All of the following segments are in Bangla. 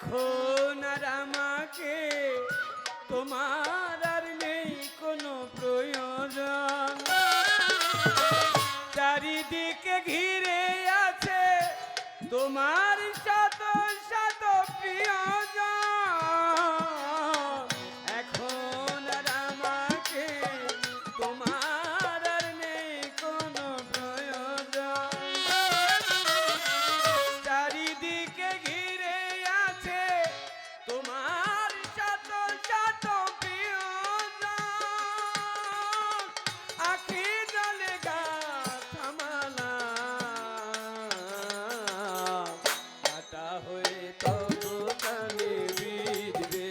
এখন আর আমাকে তোমার আর নেই কোনো প্রয়োজন। চারিদিকে ঘিরে আছে তোমার তবু কানে বিধবে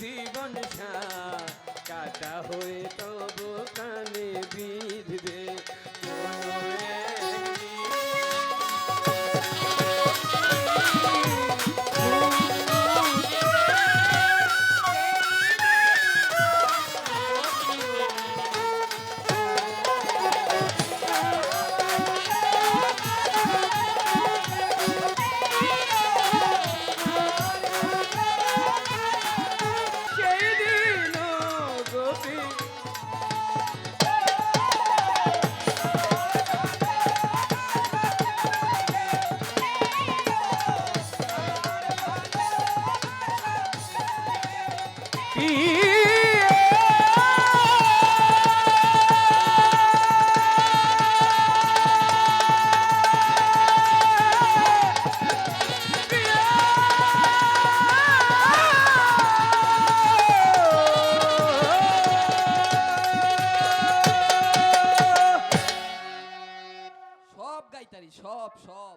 জীবন সা কাটা হয়ে তবু কানে সব গাইতারি সব সব।